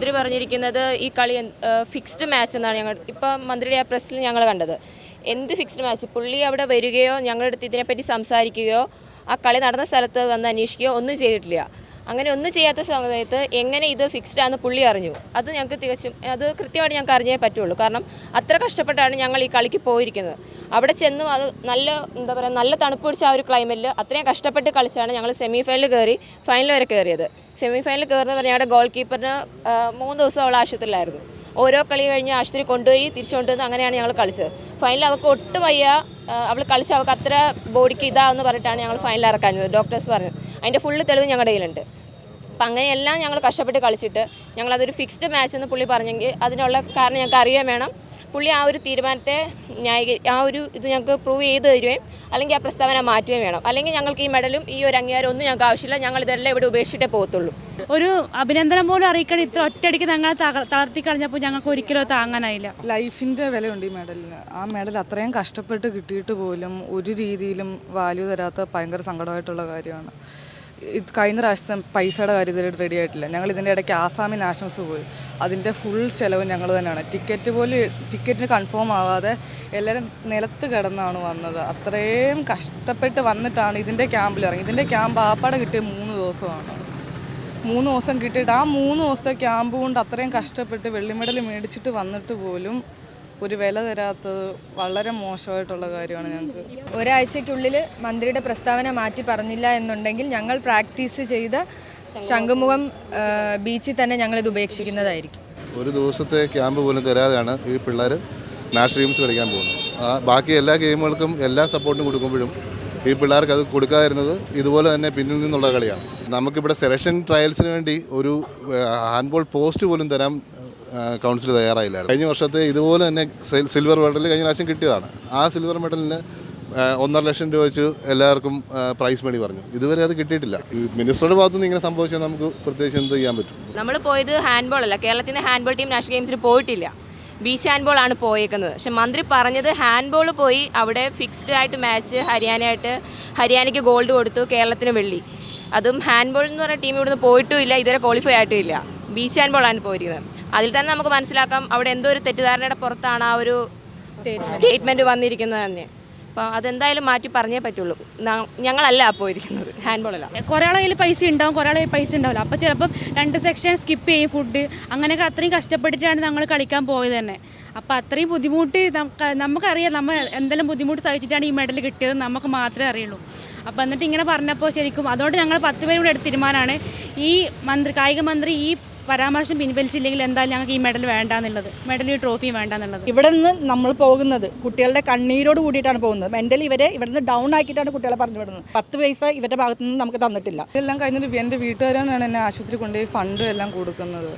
മന്ത്രി പറഞ്ഞിരിക്കുന്നത് ഈ കളി ഫിക്സ്ഡ് മാച്ച് എന്നാണ് ഞങ്ങൾ ഇപ്പം മന്ത്രിയുടെ ആ പ്രസ്സിൽ ഞങ്ങൾ കണ്ടത്. എന്ത് ഫിക്സ്ഡ് മാച്ച് പുള്ളി അവിടെ വരികയോ ഞങ്ങളുടെ അടുത്ത് ഇതിനെപ്പറ്റി സംസാരിക്കുകയോ ആ കളി നടന്ന സ്ഥലത്ത് വന്ന് അന്വേഷിക്കുകയോ ഒന്നും ചെയ്തിട്ടില്ല. അങ്ങനെ ഒന്നും ചെയ്യാത്ത സമയത്ത് എങ്ങനെ ഇത് ഫിക്സ്ഡ് ആണെന്ന് പുള്ളി അറിഞ്ഞു. അത് ഞങ്ങൾക്ക് തികച്ചും അത് കൃത്യമായിട്ട് ഞങ്ങൾക്ക് അറിഞ്ഞേ പറ്റുള്ളൂ. കാരണം അത്ര കഷ്ടപ്പെട്ടാണ് ഞങ്ങൾ ഈ കളിക്ക് പോയിരിക്കുന്നത്. അവിടെ ചെന്നും അത് നല്ല എന്താ പറയുക നല്ല തണുപ്പ് പിടിച്ച ആ ഒരു ക്ലൈമറ്റിൽ അത്രയും കഷ്ടപ്പെട്ട് കളിച്ചാണ് ഞങ്ങൾ സെമി ഫൈനലിൽ കയറി ഫൈനൽ വരെ കയറിയത്. സെമി ഫൈനലിൽ കയറുന്ന പറഞ്ഞാൽ ഞങ്ങളുടെ ഗോൾ കീപ്പറിന് മൂന്ന് ദിവസം അവൾ ആശുപത്രിയിലായിരുന്നു. ഓരോ കളി കഴിഞ്ഞ് ആശുപത്രി കൊണ്ടുപോയി തിരിച്ചു കൊണ്ടുവന്ന് അങ്ങനെയാണ് ഞങ്ങൾ കളിച്ചത്. ഫൈനലിൽ അവൾക്ക് ഒട്ടും വയ്യ. അവൾ കളിച്ച് അവൾക്ക് അത്ര ബോഡിക്ക് ഇതാന്ന് പറഞ്ഞിട്ടാണ് ഞങ്ങൾ ഫൈനൽ ഇറക്കാഞ്ഞത് ഡോക്ടേഴ്സ് പറഞ്ഞു അതിന്റെ ഫുള്ള് തെളിവ് ഞങ്ങളുടെ കയ്യിലുണ്ട്. അപ്പം അങ്ങനെയെല്ലാം ഞങ്ങൾ കഷ്ടപ്പെട്ട് കളിച്ചിട്ട് ഞങ്ങളതൊരു ഫിക്സ്ഡ് മാച്ച് എന്ന് പുള്ളി പറഞ്ഞെങ്കിൽ അതിനുള്ള കാരണം ഞങ്ങൾക്ക് അറിയാൻ വേണം. പുള്ളി ആ ഒരു തീരുമാനത്തെ ന്യായീകരി ആ ഒരു ഇത് ഞങ്ങൾക്ക് പ്രൂവ് ചെയ്ത് തരുകയും അല്ലെങ്കിൽ ആ പ്രസ്താവന മാറ്റുകയും വേണം. അല്ലെങ്കിൽ ഞങ്ങൾക്ക് ഈ മെഡലും ഈ ഒരു അംഗീകാരം ഒന്നും ഞങ്ങൾക്ക് ആവശ്യമില്ല. ഞങ്ങൾ ഇതെല്ലാം ഇവിടെ ഉപേക്ഷിച്ചിട്ടേ പോകത്തുള്ളൂ. ഒരു അഭിനന്ദനം പോലും അറിയിക്കണം ഇത്ര ഒറ്റയടിക്ക് ഞങ്ങളെ തളർത്തി കളഞ്ഞപ്പോൾ ഞങ്ങൾക്ക് ഒരിക്കലും താങ്ങാനായില്ല. ലൈഫിന്റെ വിലയുണ്ട് ഈ മെഡലിന് ആ മെഡൽ അത്രയും കഷ്ടപ്പെട്ട് കിട്ടിയിട്ട് പോലും ഒരു രീതിയിലും വാല്യൂ തരാത്ത ഭയങ്കര സങ്കടമായിട്ടുള്ള കാര്യമാണ്. ഇത് കഴിഞ്ഞ പ്രാവശ്യം പൈസയുടെ കാര്യത്തിൽ റെഡി ആയിട്ടില്ല. ഞങ്ങൾ ഇതിന്റെ ഇടയ്ക്ക് ആസാമി നാഷണൽസ് പോയി. അതിന്റെ ഫുൾ ചിലവ് ഞങ്ങൾ തന്നെയാണ്. ടിക്കറ്റ് പോലും ടിക്കറ്റിന് കൺഫേം ആവാതെ എല്ലാവരും നിലത്ത് കിടന്നാണ് വന്നത്. അത്രയും കഷ്ടപ്പെട്ട് വന്നിട്ടാണ് ഇതിന്റെ ക്യാമ്പിൽ ഇറങ്ങി ഇതിന്റെ ക്യാമ്പ് ആപ്പാടെ കിട്ടിയ മൂന്ന് ദിവസമാണ്. മൂന്ന് ദിവസം കിട്ടിയിട്ട് ആ മൂന്ന് ദിവസത്തെ ക്യാമ്പ് കൊണ്ട് അത്രയും കഷ്ടപ്പെട്ട് വെള്ളി മെഡൽ മേടിച്ചിട്ട് വന്നിട്ട് പോലും ഒരു വില തരാത്തത് വളരെ മോശമായിട്ടുള്ള കാര്യമാണ് ഞങ്ങൾക്ക്. ഒരാഴ്ചയ്ക്കുള്ളിൽ മന്ത്രിയുടെ പ്രസ്താവന മാറ്റി പറഞ്ഞില്ല എന്നുണ്ടെങ്കിൽ ഞങ്ങൾ പ്രാക്ടീസ് ചെയ്ത ശംഖുമുഖം ബീച്ചിൽ തന്നെ ഞങ്ങൾ ഇത് ഉപേക്ഷിക്കുന്നതായിരിക്കും. ഒരു ദിവസത്തെ ക്യാമ്പ് പോലും തരാതെയാണ് ഈ പിള്ളേർ നാഷണൽ ഗെയിംസ് കളിക്കാൻ പോകുന്നത്. ബാക്കി എല്ലാ ഗെയിമുകൾക്കും എല്ലാ സപ്പോർട്ടും കൊടുക്കുമ്പോഴും ഈ പിള്ളേർക്ക് അത് കൊടുക്കാതിരുന്നത് ഇതുപോലെ തന്നെ പിന്നിൽ നിന്നുള്ള കളിയാണ്. നമുക്കിവിടെ സെലക്ഷൻ ട്രയൽസിന് വേണ്ടി ഒരു ഹാൻഡ്ബോൾ പോസ്റ്റ് പോലും തരാൻ കൗൺസിൽ തയ്യാറായില്ലായിരുന്നു. കഴിഞ്ഞ വർഷത്തെ ഇതുപോലെ തന്നെ സിൽവർ മെഡൽ കഴിഞ്ഞ പ്രാവശ്യം കിട്ടിയതാണ്. ആ സിൽവർ മെഡലിന് ഒന്നര ലക്ഷം രൂപ വെച്ച് എല്ലാവർക്കും പ്രൈസ് മണി പറഞ്ഞു. ഇതുവരെ അത് കിട്ടിയിട്ടില്ല. മിനിസ്റ്ററുടെ ഭാഗത്തുനിന്ന് ഇങ്ങനെ സംഭവിച്ചാൽ നമുക്ക് പ്രത്യേകിച്ച് എന്ത് ചെയ്യാൻ പറ്റും? നമ്മൾ പോയത് ഹാൻഡ്ബോൾ അല്ല. കേരളത്തിന്റെ ഹാൻഡ്ബോൾ ടീം നാഷണൽ ഗെയിംസിന് പോയിട്ടില്ല. ബീച്ച് ഹാൻഡ്ബോൾ ആണ് പോയേക്കുന്നത്. പക്ഷെ മന്ത്രി പറഞ്ഞത് ഹാൻഡ്ബോൾ പോയി അവിടെ ഫിക്സ്ഡ് ആയിട്ട് മാച്ച് ഹരിയാനയായിട്ട് ഹരിയാനയ്ക്ക് ഗോൾഡ് കൊടുത്തു കേരളത്തിന് വെള്ളി. അതും ഹാൻഡ്ബോൾ എന്ന് പറഞ്ഞ ടീം ഇവിടുന്ന് പോയിട്ടും ഇല്ല ഇതുവരെ ക്വാളിഫൈ ആയിട്ടും ഇല്ല. ബീച്ച് ഹാൻഡ്ബോൾ ആണ് പോയിരിക്കുന്നത്. അതിൽ തന്നെ നമുക്ക് മനസ്സിലാക്കാം അവിടെ എന്തോ ഒരു തെറ്റിദ്ധാരണയുടെ പുറത്താണ് ആ ഒരു സ്റ്റേറ്റ്മെന്റ് വന്നിരിക്കുന്നത് തന്നെ. അപ്പോൾ അതെന്തായാലും മാറ്റി പറഞ്ഞേ പറ്റുള്ളൂ. ഞങ്ങളല്ല പോയിരിക്കുന്നത് ഹാൻഡ്ബോൾ അല്ല. കുറേ ആളെ കയ്യിൽ പൈസ ഉണ്ടാവും കുറേ ആളെ പൈസ ഉണ്ടാവില്ല. അപ്പോൾ ചിലപ്പം രണ്ട് സെക്ഷൻ സ്കിപ്പ് ചെയ്യും ഫുഡ് അങ്ങനെയൊക്കെ അത്രയും കഷ്ടപ്പെട്ടിട്ടാണ് ഞങ്ങൾ കളിക്കാൻ പോയത് തന്നെ. അപ്പോൾ അത്രയും ബുദ്ധിമുട്ട് നമുക്ക് നമുക്കറിയാം. നമ്മൾ എന്തെല്ലാം ബുദ്ധിമുട്ട് സഹിച്ചിട്ടാണ് ഈ മെഡൽ കിട്ടിയത് നമുക്ക് മാത്രമേ അറിയുള്ളൂ. അപ്പോൾ എന്നിട്ട് ഇങ്ങനെ പറഞ്ഞപ്പോൾ ശരിക്കും അതുകൊണ്ട് ഞങ്ങൾ പത്ത് പേരും കൂടെ എടുത്ത തീരുമാനമാണ്. ഈ മന്ത്രി കായിക മന്ത്രി ഈ പരാമർശം പിൻവലിച്ചില്ലെങ്കിൽ എന്തായാലും ഞങ്ങൾക്ക് ഈ മെഡൽ വേണ്ടാന്നുള്ളത്. മെഡൽ ഈ ട്രോഫിയും വേണ്ടാന്നുള്ളത്. ഇവിടെ നിന്ന് നമ്മൾ പോകുന്നത് കുട്ടികളുടെ കണ്ണീരോട് കൂടിയിട്ടാണ് പോകുന്നത്. മെന്റലി ഇവരെ ഇവിടെ നിന്ന് ഡൗൺ ആക്കിയിട്ടാണ് കുട്ടികളെ പറഞ്ഞു വിടുന്നത് പത്ത് പൈസ ഇവരുടെ ഭാഗത്തു നിന്ന് നമുക്ക് തന്നിട്ടില്ല. ഇതെല്ലാം കഴിഞ്ഞിട്ട് എന്റെ വീട്ടുകാരാണ് എന്നെ ആശുപത്രി കൊണ്ടുപോയി ഫണ്ട് എല്ലാം കൊടുക്കുന്നത്.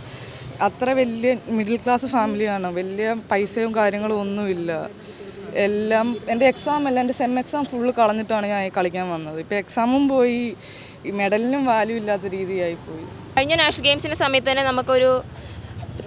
അത്ര വലിയ മിഡിൽ ക്ലാസ് ഫാമിലിയാണ് വലിയ പൈസയും കാര്യങ്ങളും ഒന്നുമില്ല എല്ലാം എന്റെ എക്സാം അല്ല എന്റെ സെം എക്സാം ഫുള്ള് കളഞ്ഞിട്ടാണ് ഞാൻ കളിക്കാൻ വന്നത്. ഇപ്പോൾ എക്സാമും പോയി ഈ മെഡലിനും വാല്യൂ ഇല്ലാത്ത രീതിയായി പോയി. കഴിഞ്ഞ നാഷണൽ ഗെയിംസിന്റെ സമയത്ത് തന്നെ നമുക്കൊരു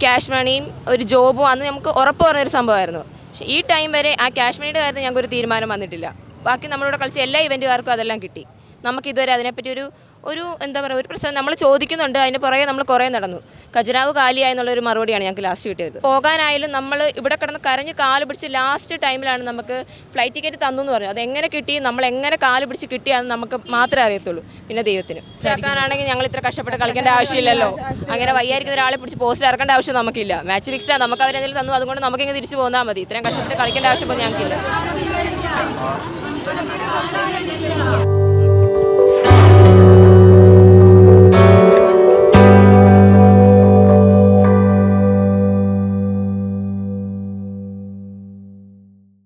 ക്യാഷ് മണിയും ഒരു ജോബും അന്ന് നമുക്ക് ഉറപ്പ് പറഞ്ഞൊരു സംഭവമായിരുന്നു. പക്ഷേ ഈ ടൈം വരെ ആ ക്യാഷ് മണിയുടെ കാര്യത്തിൽ ഞങ്ങൾക്കൊരു തീരുമാനം വന്നിട്ടില്ല. ബാക്കി നമ്മളോട് കളിച്ച എല്ലാ ഇവന്റുകാർക്കും അതെല്ലാം കിട്ടി. നമുക്ക് ഇതുവരെ അതിനെപ്പറ്റി ഒരു ഒരു എന്താ പറയുക ഒരു പ്രശ്നം നമ്മൾ ചോദിക്കുന്നുണ്ട് അതിന് പുറകെ നമ്മൾ കുറേ നടന്നു. ഖജനാവ് കാലിയായെന്നുള്ളൊരു മറുപടിയാണ് ഞങ്ങൾക്ക് ലാസ്റ്റ് കിട്ടിയത്. പോകാനായാലും നമ്മൾ ഇവിടെ കിടന്ന് കരഞ്ഞ് കാൽ പിടിച്ച് ലാസ്റ്റ് ടൈമിലാണ് നമുക്ക് ഫ്ലൈറ്റ് ടിക്കറ്റ് തന്നു എന്ന് പറഞ്ഞു അത് എങ്ങനെ കിട്ടി നമ്മൾ എങ്ങനെ കാൽ പിടിച്ച് കിട്ടിയാന്ന് നമുക്ക് മാത്രമേ അറിയത്തുള്ളൂ. പിന്നെ ദൈവത്തിന്. ചേർക്കാനാണെങ്കിൽ ഞങ്ങൾ ഇത്ര കഷ്ടപ്പെട്ട് കളിക്കേണ്ട ആവശ്യമില്ലല്ലോ. അങ്ങനെ വയ്യായിരിക്കുന്ന ഒരാളെ പിടിച്ച് പോസ്റ്റിൽ ഇറക്കേണ്ട ആവശ്യം നമുക്കില്ല. മാച്ച് ഫിക്സ്ഡാണ് നമുക്ക് അവരെന്തെങ്കിലും തന്നു അതുകൊണ്ട് നമുക്കിങ്ങനെ തിരിച്ചു പോന്നാൽ മതി. ഇത്രയും കഷ്ടപ്പെട്ട് കളിക്കേണ്ട ആവശ്യം ഞങ്ങൾക്കില്ല.